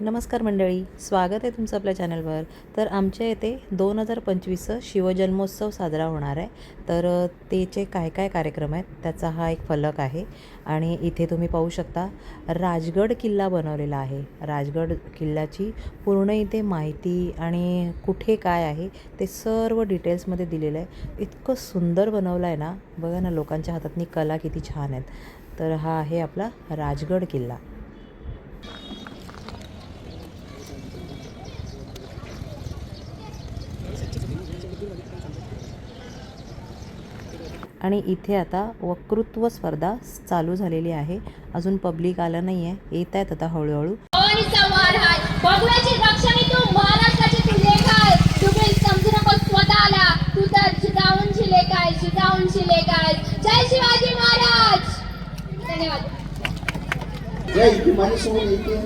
नमस्कार मंडळी स्वागत आहे तुमचं आपल्या चॅनलवर. तर आमच्या येथे दोन हजार पंचवीसचं शिवजन्मोत्सव साजरा होणार आहे. तर त्याचे काय काय कार्यक्रम आहेत त्याचा हा एक फलक आहे. आणि इथे तुम्ही पाहू शकता राजगड किल्ला बनवलेला आहे. राजगड किल्ल्याची पूर्ण इथे माहिती आणि कुठे काय आहे ते सर्व डिटेल्समध्ये दिलेलं आहे. इतकं सुंदर बनवलं आहे ना बघा ना लोकांच्या हातातनी कला किती छान आहेत. तर हा आहे आपला राजगड किल्ला. आणि इथे आता वक्तृत्व स्पर्धा चालू झालेली आहे. अजून पब्लिक आलं नाही आहे. येत. आहेत आता हळूहळू तू महाराष्ट्राची तू लेख आहे तुम्ही समजू नको स्वतःला तू तर शिजाऊनची लेख आहे शिजाऊनची लेख आहे जय शिवाजी महाराज धन्यवाद या इथे माझ्यासमोर येते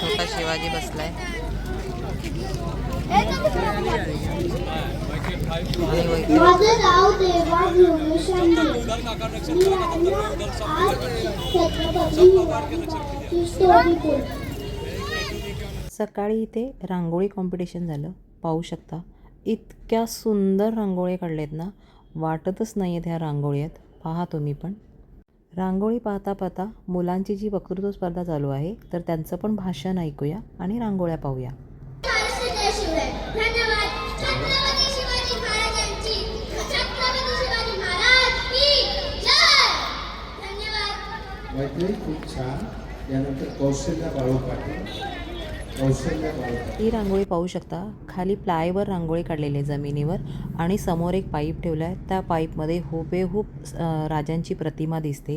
छोटा शिवाजी बसलाय माझं नाव देवा योगेश सकाळी इथे रांगोळी कॉम्पिटिशन झालं. पाहू शकता इतक्या सुंदर रांगोळी काढलेत ना. वाटतच नाही आहेत ह्या रांगोळी आहेत पहा तुम्ही पण. रांगोळी पाहता पाहता मुलांची जी वक्तृत्व स्पर्धा चालू आहे तर त्यांचं पण भाषण ऐकूया आणि रांगोळ्या पाहूया. मैत्री खूप छान. यानंतर कौशल्य बाळू पाटील. कौशल्य बाळू ही रांगोळी पाहू शकता. खाली प्लायवर रांगोळी काढलेली आहे जमिनीवर आणि समोर एक पाईप ठेवला आहे. त्या पाईपमध्ये हुबेहूब राजांची प्रतिमा दिसते.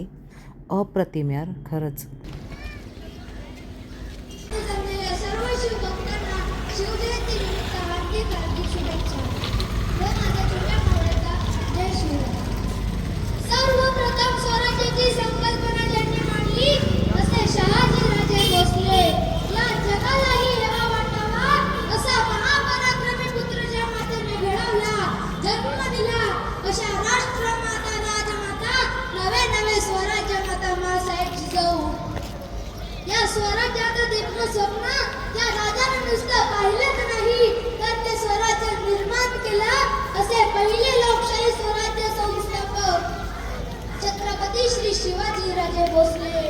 अप्रतिम यार खरंच जमलेल्या सर्व शिवभक्तांना शिवजयंती निमित्त हार्दिक हार्दिक शुभेच्छा व माझ्या छोट्या भावाचा जय शिवराय सर्वप्रथम स्वराज्याची संकल्पना ज्यांनी मांडली असे शहाजी राजे भोसले या जगालाही हेवा वाटावा असा महापराक्रमी पुत्र ज्या मातेने घडवला जन्म दिला अशा राष्ट्रमाता राजमाता नवे नवे स्वराज्य माता मासाहेब जिजाऊ या स्वराज्याचं दिव्य स्वप्न त्या राजाने नुसतं पाहिलंच नाही तर ते स्वराज्य निर्माण केलं असे पहिले लोकशाही स्वराज्य संस्थापक छत्रपती श्री शिवाजी राजे भोसले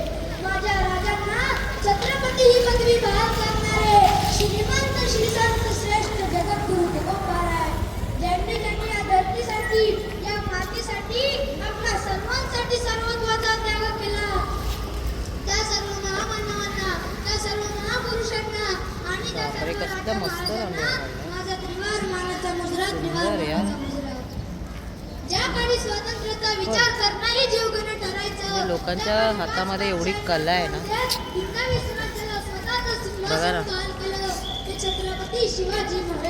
माझ्या राजांना छत्रपती ही पदवी बहाल करणारे श्रीमंत श्रीसंत श्रेष्ठ जगद्गुरु तुकोबाराय ज्यांनी ज्यांनी या धरतीसाठी या मातीसाठी आपल्या सर्वांसाठी सर्वत्वाचा त्याग केला त्या सर्व महामानवांना त्या सर्व महापुरुषांना आणि त्या बापरे, सर्व कसलं मस्त राजमहाराजांना रंग काढलाय. माझा त्रिवार मानाचा मुजरा त्रिवार सुंदर यार. मानाचा मुजरा ज्या काळी स्वातंत्र्याचा विचार करणंही जीवघेणं ठरायचं म्हणजे लोकांच्या त्या काळी हातामध्ये एवढी कला आहे ना. बघा ना.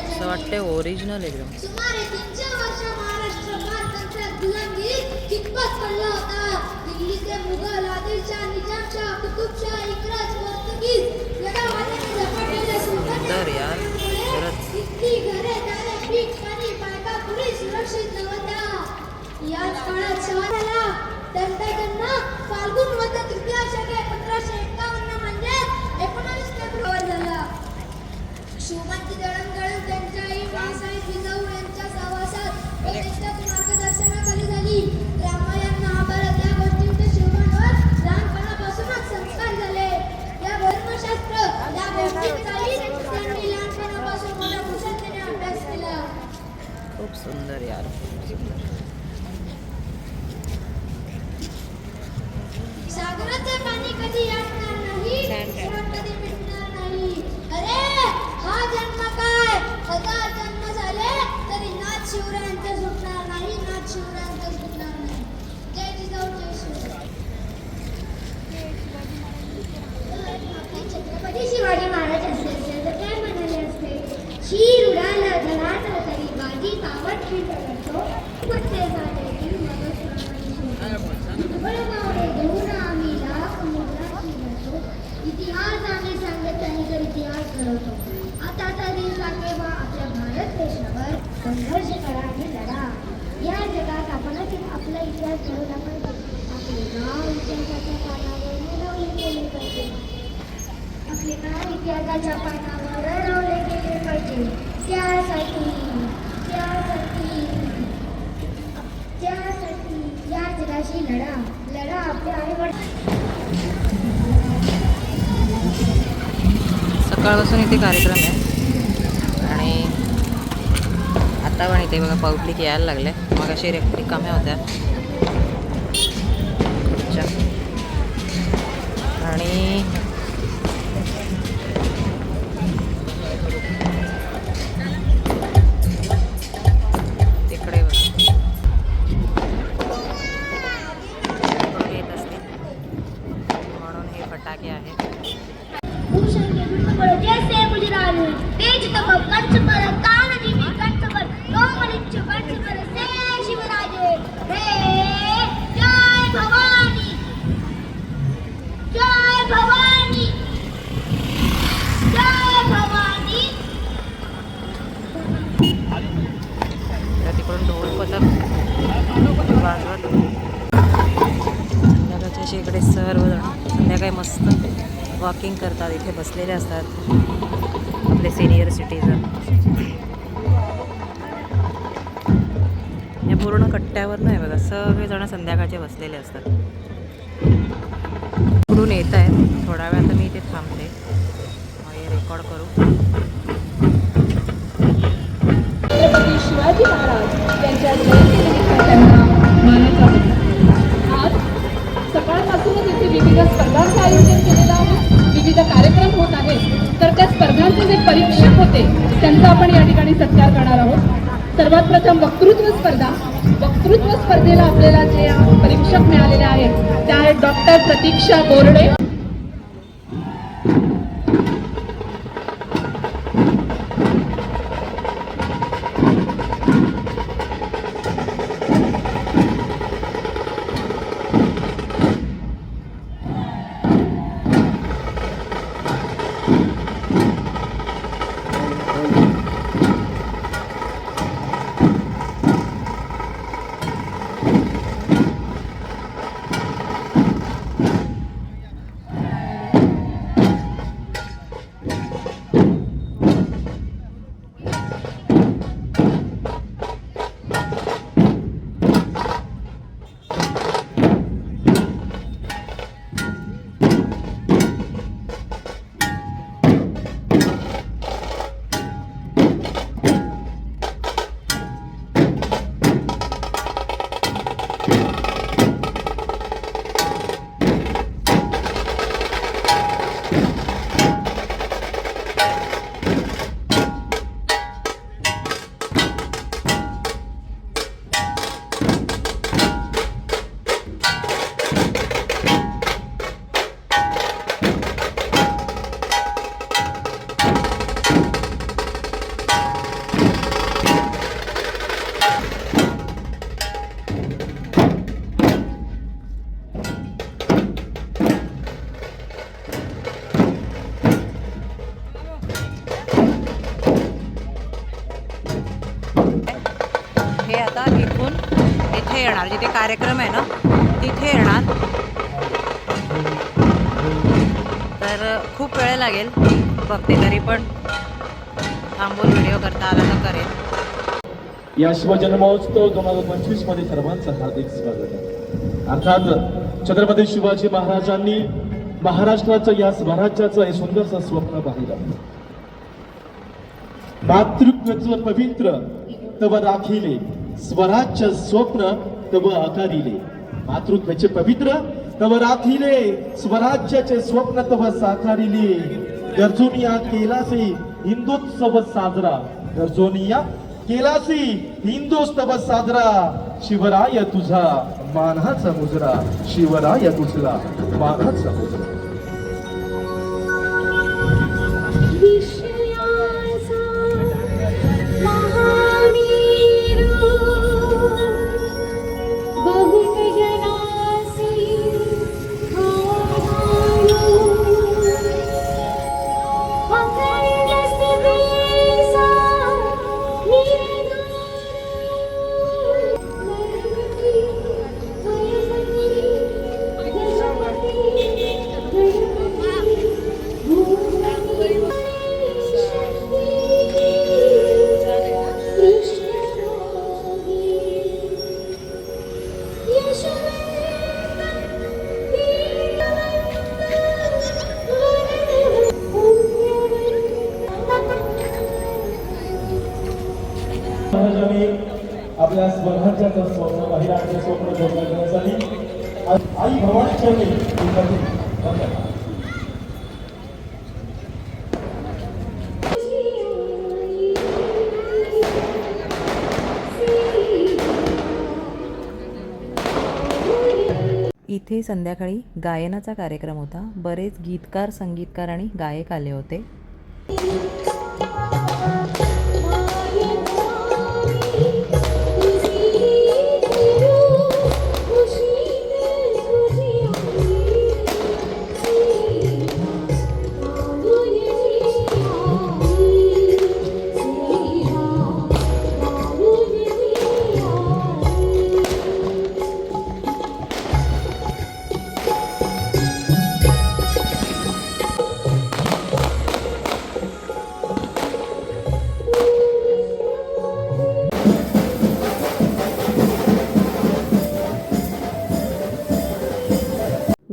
असं वाटतंय ओरिजिनल एकदम. कितपत पडला होता? दिल्लीचे मुघल आदिलशाह निजामशाह कुतुबशाह सुरक्षित नव्हत्या याच काळात शहराला त्यांना फाल्गुन वद्द तृतीया शके पंधराशे एकावन्न. इतिहासाने सांगत आणि तर इतिहास घडवतो आता तरी साकेबा आपल्या भारत देशावर संघर्ष करा आणि लढा या जगात आपणच आपला आपण केला पाहिजे आपले गाव इतिहासाच्या पानावर मिळवले गेले पाहिजे आपले गाव इतिहासाच्या पानावर रवले गेले पाहिजे. त्यासाठी त्यासाठी त्यासाठी या लढा लढा आपल्या आईवडिलांना सकाळपासून इथे कार्यक्रम आहे. आणि आता पण इथे बघा पब्लिक यायला लागले. मग अशी कमी होत्या. आणि तर तिकडून ढोल पथक वाजवत. संध्याकाळच्या असे इकडे सर्वजण संध्याकाळी मस्त वॉकिंग करतात इथे बसलेले असतात. आपले सिनियर सिटीजन या पूर्ण कट्ट्यावर नाही बघा सगळेजण संध्याकाळचे बसलेले असतात. इकडून येत आहेत थोडा वेळ आता मी इथे थांबते. मग हे रेकॉर्ड करू. होते त्यांचा आपण या ठिकाणी सत्कार करणार आहोत. सर्वात प्रथम वक्तृत्व स्पर्धा. वक्तृत्व स्पर्धेला आपल्याला जे परीक्षक मिळालेले आहेत त्या आहेत डॉक्टर प्रतीक्षा बोर्डे. तर खूप वेळ लागेल. बघते तरी पण. थांबून व्हिडिओ करता आला तर करेल या शिवजन्मोत्सव दोन हजार पंचवीसमध्ये सर्वांचं हार्दिक स्वागत आहे. अर्थात छत्रपती शिवाजी महाराजांनी महाराष्ट्राचं या स्वराज्याचं हे सुंदरसं स्वप्न पाहिलं. मातृत्व पवित्र तव राखिले स्वराज्य स्वप्न तव आकारिले. मातृत्वाचे पवित्र तव राखिले स्वराज्याचे स्वप्न तव साकारिले. गरजुनिया केलासी हिंदुत्सव साजरा. गरजोनिया केलासी हिंदुस्तव साजरा. शिवराय तुझा मानाचा मुजरा. शिवराय तुझला मानाचा मुजरा. आपल्या स्वराज्याचं स्वप्न बाहेर स्वप्न पूर्ण करण्यासाठी आई भवानी चरणी धन्यवाद. इथे संध्याकाळी गायनाचा कार्यक्रम होता. बरेच गीतकार संगीतकार आणि गायक आले होते.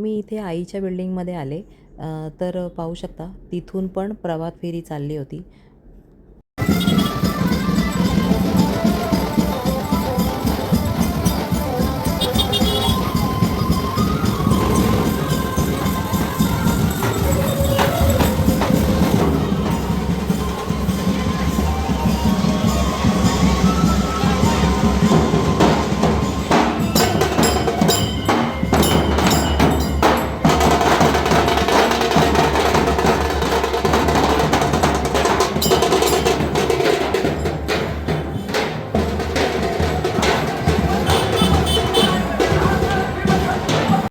मी इथे आईच्या बिल्डिंगमध्ये आले. तर पाहू शकता तिथून पण प्रभात फेरी चालली होती.